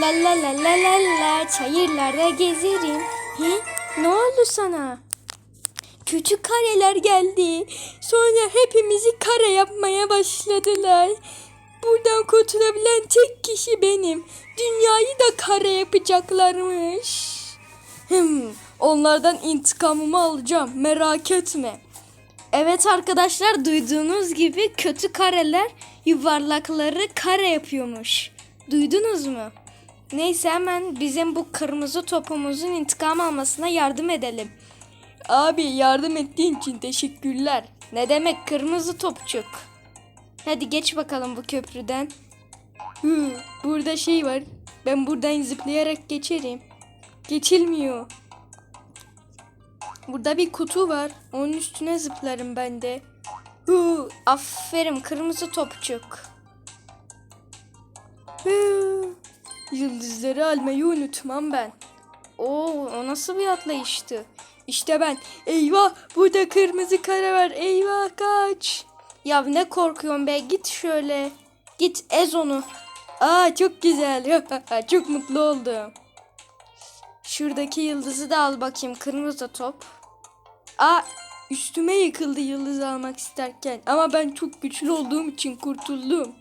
La la la la la la çayırlarda gezerim. He? Ne oldu sana? Küçük kareler geldi. Sonra hepimizi kare yapmaya başladılar. Buradan kurtulabilen tek kişi benim. Dünyayı da kare yapacaklarmış. Hmm, onlardan intikamımı alacağım. Merak etme. Evet arkadaşlar duyduğunuz gibi kötü kareler yuvarlakları kare yapıyormuş. Duydunuz mu? Neyse hemen bizim bu kırmızı topumuzun intikam almasına yardım edelim. Abi yardım ettiğin için teşekkürler. Ne demek kırmızı topçuk? Hadi geç bakalım bu köprüden. Hı, burada şey var. Ben buradan zıplayarak geçerim. Geçilmiyor. Burada bir kutu var. Onun üstüne zıplarım ben de. Hı, aferin kırmızı topçuk. Hı, yıldızları almayı unutmam ben. Oo, o nasıl bir atlayıştı? İşte ben. Eyvah burada kırmızı kare var. Eyvah kaç. Ya ne korkuyorsun be git şöyle. Git ez onu. Aa çok güzel. çok mutlu oldum. Şuradaki yıldızı da al bakayım kırmızı top. Aa üstüme yıkıldı yıldız almak isterken ama ben çok güçlü olduğum için kurtuldum.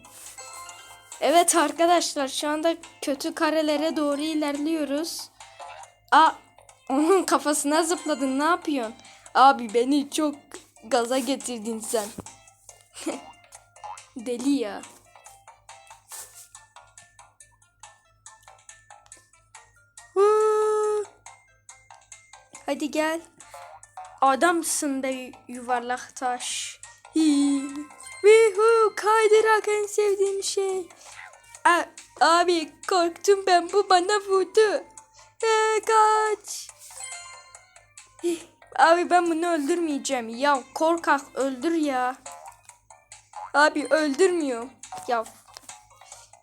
Evet arkadaşlar şu anda kötü karelere doğru ilerliyoruz. Aa onun kafasına zıpladın ne yapıyorsun? Abi beni çok gaza getirdin sen. Deli ya. Hadi gel. Adamsın be yuvarlak taş. Vihu kaydırak en sevdiğim şey. A abi korktum ben bu bana vurdu. Ee, kaç. Abi ben bunu öldürmeyeceğim. Ya korkak öldür ya. Abi öldürmüyor. Ya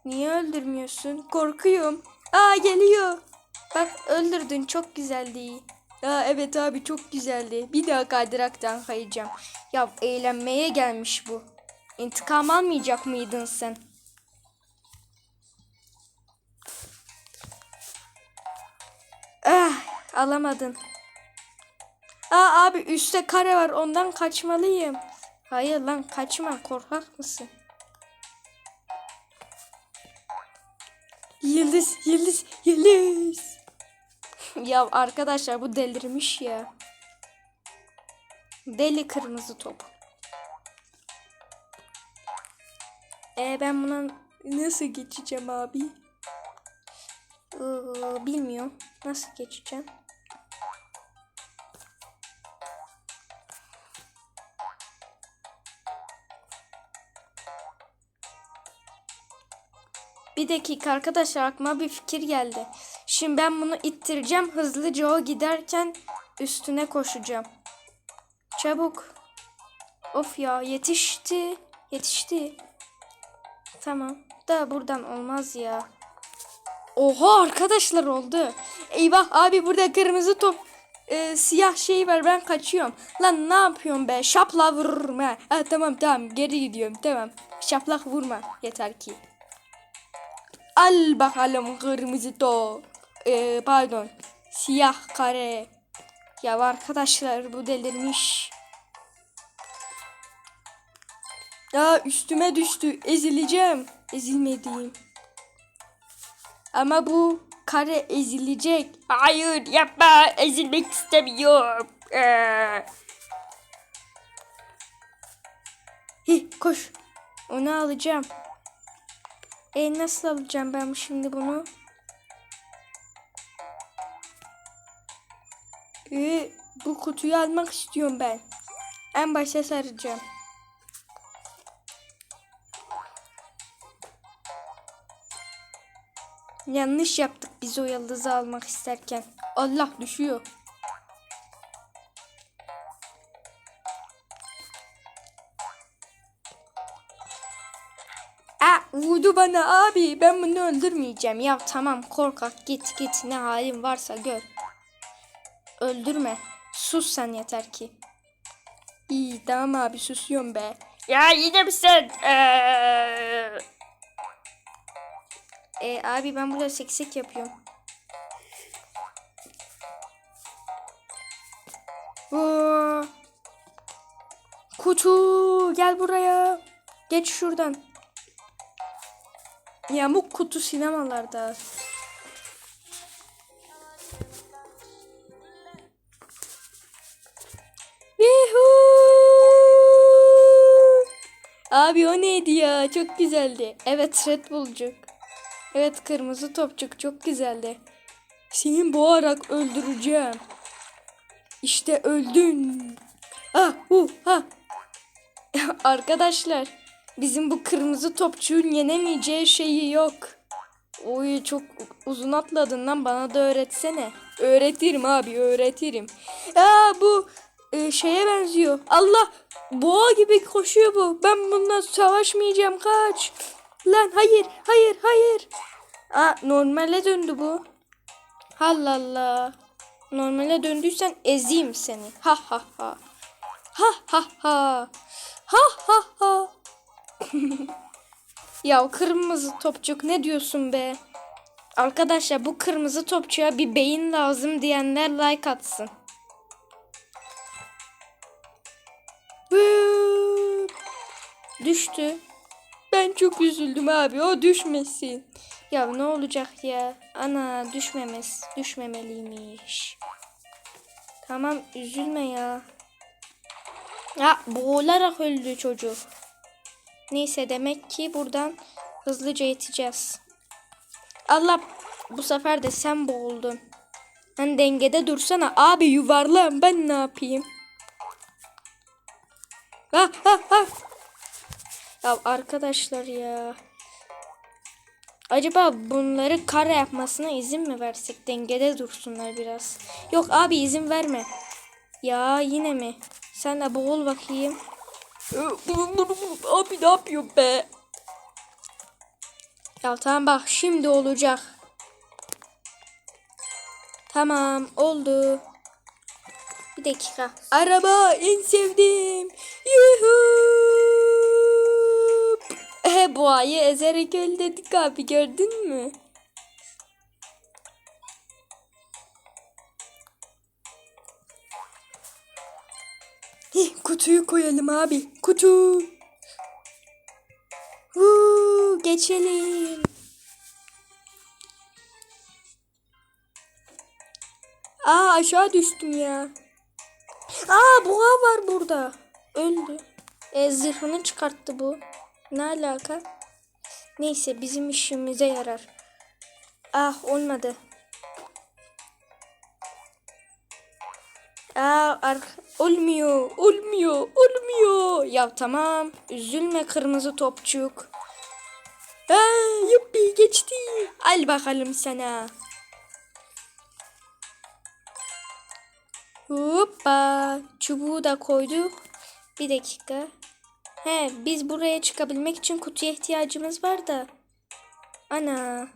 niye öldürmüyorsun? Korkuyorum. Aa geliyor. Bak öldürdün çok güzeldi. Aa evet abi çok güzeldi. Bir daha kaydıraktan kayacağım. Ya eğlenmeye gelmiş bu. İntikam almayacak mıydın sen? Alamadın. Aa abi üstte kare var ondan kaçmalıyım. Hayır lan kaçma korkak mısın? Yıldız yıldız yıldız. ya arkadaşlar bu delirmiş ya. Deli kırmızı top. E ben buna nasıl geçeceğim abi? Ee, bilmiyorum. Nasıl geçeceğim? Bir dakika arkadaşlar aklıma bir fikir geldi. Şimdi ben bunu ittireceğim. Hızlıca o giderken üstüne koşacağım. Çabuk. Of ya yetişti. Yetişti. Tamam. Da buradan olmaz ya. Oha arkadaşlar oldu. Eyvah abi burada kırmızı top e, siyah şey var ben kaçıyorum. Lan ne yapıyorsun be? Şapla vururum ha. ha. Tamam tamam geri gidiyorum tamam. Şaplak vurma yeter ki. Al bakalım kırmızı top. E, pardon. Siyah kare. Ya arkadaşlar bu delirmiş. Ya üstüme düştü. Ezileceğim. Ezilmediğim. Ama bu kare ezilecek. Hayır yapma. Ezilmek istemiyorum. Ee. Hi, koş. Onu alacağım. E nasıl alacağım ben şimdi bunu? E, bu kutuyu almak istiyorum ben. En başa saracağım. Yanlış yaptık biz o yıldızı almak isterken. Allah düşüyor. Bana abi. Ben bunu öldürmeyeceğim. Ya tamam korkak git git ne halin varsa gör. Öldürme. Sus sen yeter ki. İyi tamam abi susuyorum be. Ya yine mi sen? Ee, E, abi ben burada seksek yapıyorum. Oo. Kutu gel buraya. Geç şuradan. Yamuk kutu sinemalarda. Abi o neydi ya? Çok güzeldi. Evet Red Bull'cuk. Evet kırmızı topçuk çok güzeldi. Seni boğarak öldüreceğim. İşte öldün. Ah, hu, ha. Arkadaşlar, bizim bu kırmızı topçuğun yenemeyeceği şeyi yok. Oy çok uzun atladın lan bana da öğretsene. Öğretirim abi öğretirim. Aa bu e, şeye benziyor. Allah boğa gibi koşuyor bu. Ben bununla savaşmayacağım kaç. Lan hayır hayır hayır. Aa normale döndü bu. Allah Allah. Normale döndüysen ezeyim seni. Ha ha ha. Ha ha ha. Ha ha ha. ya kırmızı topçuk ne diyorsun be? Arkadaşlar bu kırmızı topçuya bir beyin lazım diyenler like atsın. Düştü. Ben çok üzüldüm abi o düşmesin. Ya ne olacak ya? Ana düşmemez. Düşmemeliymiş. Tamam üzülme ya. Ya boğularak öldü çocuk. Neyse demek ki buradan hızlıca yeteceğiz. Allah bu sefer de sen boğuldun. Hani dengede dursana abi yuvarlan ben ne yapayım? Ha ha ha. Ya arkadaşlar ya. Acaba bunları kare yapmasına izin mi versek? Dengede dursunlar biraz. Yok abi izin verme. Ya yine mi? Sen de boğul bakayım. Abi ne yapıyor be? Ya tamam bak şimdi olacak. Tamam oldu. Bir dakika. Araba en sevdiğim. Yuhuu. E, boğayı ezerek öldürdük abi gördün mü? Kutuyu koyalım abi. Kutu. Huu, geçelim. Aa aşağı düştüm ya. Aa boğa var burada. Öldü. E, zırhını çıkarttı bu. Ne alaka? Neyse bizim işimize yarar. Ah olmadı. Aa olmuyor, olmuyor, olmuyor. Ya tamam, üzülme kırmızı topçuk. Aa yuppi geçti. Al bakalım sana. Hoppa. Çubuğu da koyduk. Bir dakika. He biz buraya çıkabilmek için kutuya ihtiyacımız var da. Ana.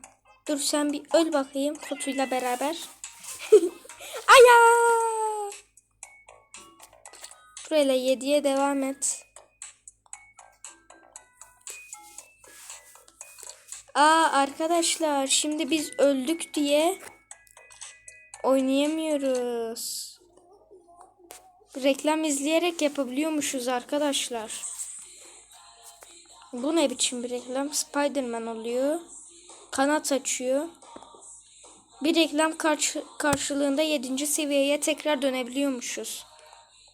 Dur sen bir öl bakayım kutuyla beraber. Aya. Burayla 7'ye devam et. Aa arkadaşlar şimdi biz öldük diye oynayamıyoruz. Reklam izleyerek yapabiliyormuşuz arkadaşlar. Bu ne biçim bir reklam? Spiderman oluyor. Kanat açıyor. Bir reklam karşı karşılığında 7. seviyeye tekrar dönebiliyormuşuz.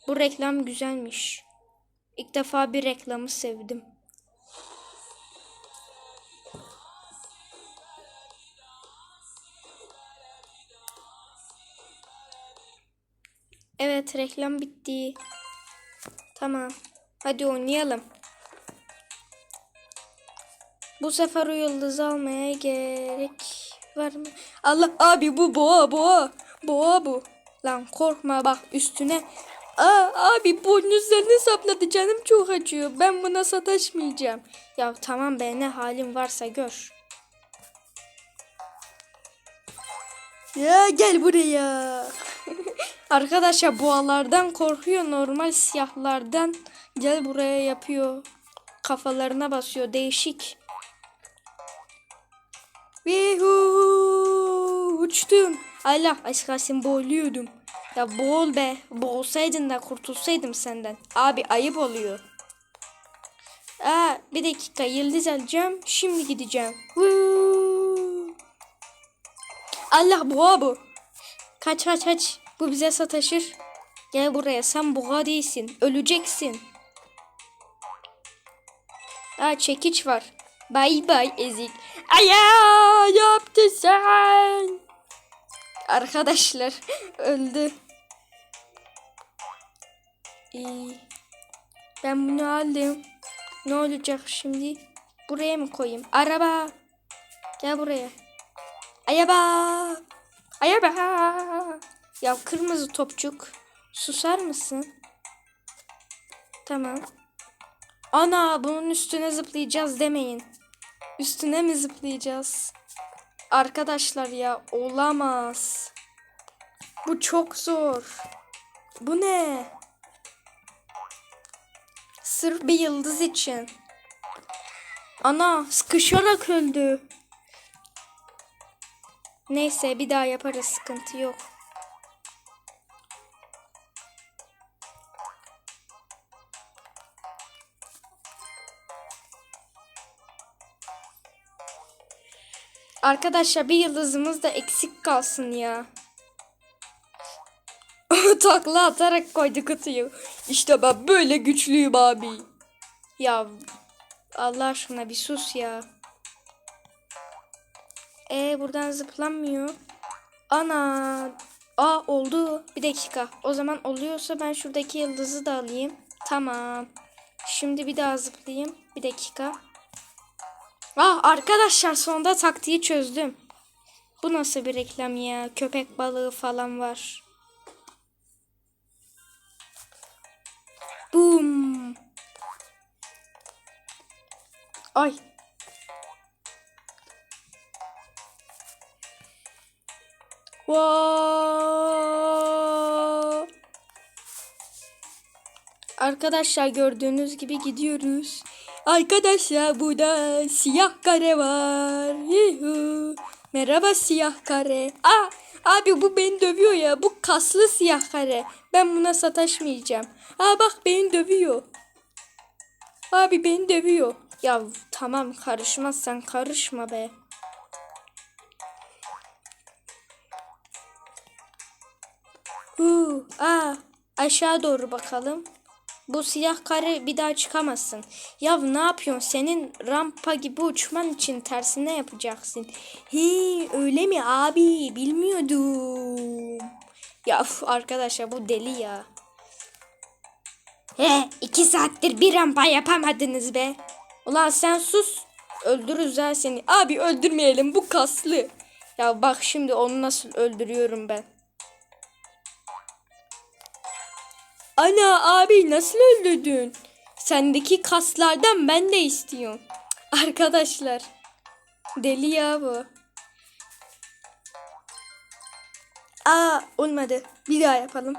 Bu reklam güzelmiş. İlk defa bir reklamı sevdim. Evet reklam bitti. Tamam. Hadi oynayalım. Bu sefer o yıldızı almaya gerek var mı? Allah abi bu boğa boğa. Boğa bu. Lan korkma bak üstüne. Aa abi boynuzlarını sapladı canım çok acıyor. Ben buna sataşmayacağım. Ya tamam be ne halin varsa gör. Ya gel buraya. Arkadaşlar boğalardan korkuyor. Normal siyahlardan gel buraya yapıyor. Kafalarına basıyor. Değişik. Vihu uçtum. Allah aşkına boğuluyordum. Ya boğul be. Boğulsaydın da kurtulsaydım senden. Abi ayıp oluyor. Aa, bir dakika yıldız alacağım. Şimdi gideceğim. Allah boğa bu. Kaç kaç kaç. Bu bize sataşır. Gel buraya sen boğa değilsin. Öleceksin. Aa çekiç var. Bay bay ezik. Aya yaptı sen. Arkadaşlar öldü. İyi. Ben bunu aldım. Ne olacak şimdi? Buraya mı koyayım? Araba. Gel buraya. Araba. Araba. Ya kırmızı topçuk. Susar mısın? Tamam. Ana bunun üstüne zıplayacağız demeyin. Üstüne mi zıplayacağız? Arkadaşlar ya olamaz. Bu çok zor. Bu ne? Sırf bir yıldız için. Ana sıkışarak öldü. Neyse bir daha yaparız sıkıntı yok. Arkadaşlar bir yıldızımız da eksik kalsın ya. Takla atarak koydu kutuyu. İşte ben böyle güçlüyüm abi. Ya Allah aşkına bir sus ya. E buradan zıplanmıyor. Ana. Aa oldu. Bir dakika. O zaman oluyorsa ben şuradaki yıldızı da alayım. Tamam. Şimdi bir daha zıplayayım. Bir dakika. Ah arkadaşlar sonunda taktiği çözdüm. Bu nasıl bir reklam ya? Köpek balığı falan var. Boom. Ay. Wow. Arkadaşlar gördüğünüz gibi gidiyoruz. Arkadaşlar burada siyah kare var. Yuhu. Merhaba siyah kare. Aa, abi bu beni dövüyor ya. Bu kaslı siyah kare. Ben buna sataşmayacağım. Aa bak beni dövüyor. Abi beni dövüyor. Ya tamam karışmazsan karışma be. Huu, aa, aşağı doğru bakalım. Bu siyah kare bir daha çıkamazsın. Ya ne yapıyorsun? Senin rampa gibi uçman için tersine yapacaksın. Hi öyle mi abi? Bilmiyordum. Ya uf, arkadaşlar bu deli ya. He iki saattir bir rampa yapamadınız be. Ulan sen sus. Öldürürüz ha seni. Abi öldürmeyelim bu kaslı. Ya bak şimdi onu nasıl öldürüyorum ben. Ana abi nasıl öldürdün? Sendeki kaslardan ben de istiyorum. Arkadaşlar. Deli ya bu. Aa olmadı. Bir daha yapalım.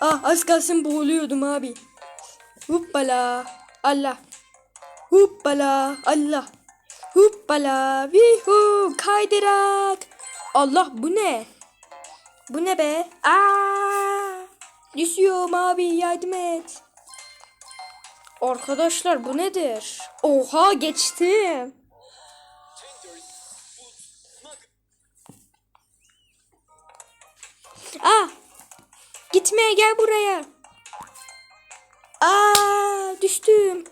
Ah az kalsın boğuluyordum abi. Huppala. Allah. Huppala. Allah. Huppala. Vihu. Kaydırak. Allah bu ne? Bu ne be? Aa! Düşüyorum abi yardım et. Arkadaşlar bu nedir? Oha geçtim. Ah! Gitmeye gel buraya. Aa, düştüm.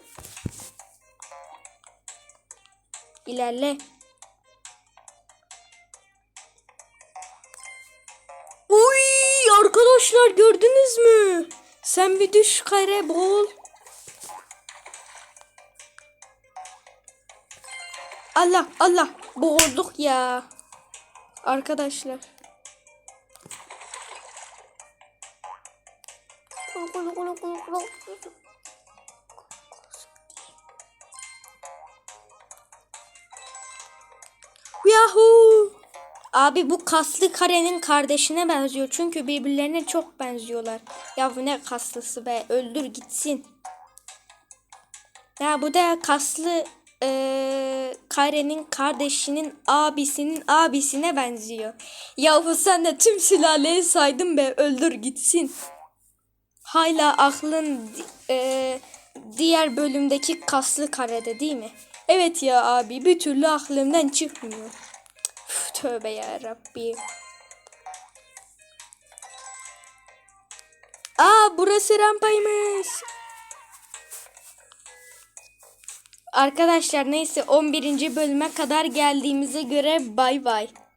İlerle. Uy arkadaşlar gördünüz mü? Sen bir düş kare bol. Allah Allah boğulduk ya. Arkadaşlar. Yahoo! Abi bu kaslı karenin kardeşine benziyor. Çünkü birbirlerine çok benziyorlar. Ya bu ne kaslısı be. Öldür gitsin. Ya bu da kaslı eee Kare'nin kardeşinin abisinin abisine benziyor. Yahu sen de tüm sülaleyi saydın be öldür gitsin. Hala aklın eee, diğer bölümdeki kaslı karede değil mi? Evet ya abi bir türlü aklımdan çıkmıyor. Üf, tövbe ya Rabbi. Aa burası rampaymış. Arkadaşlar neyse 11. bölüme kadar geldiğimize göre bay bay.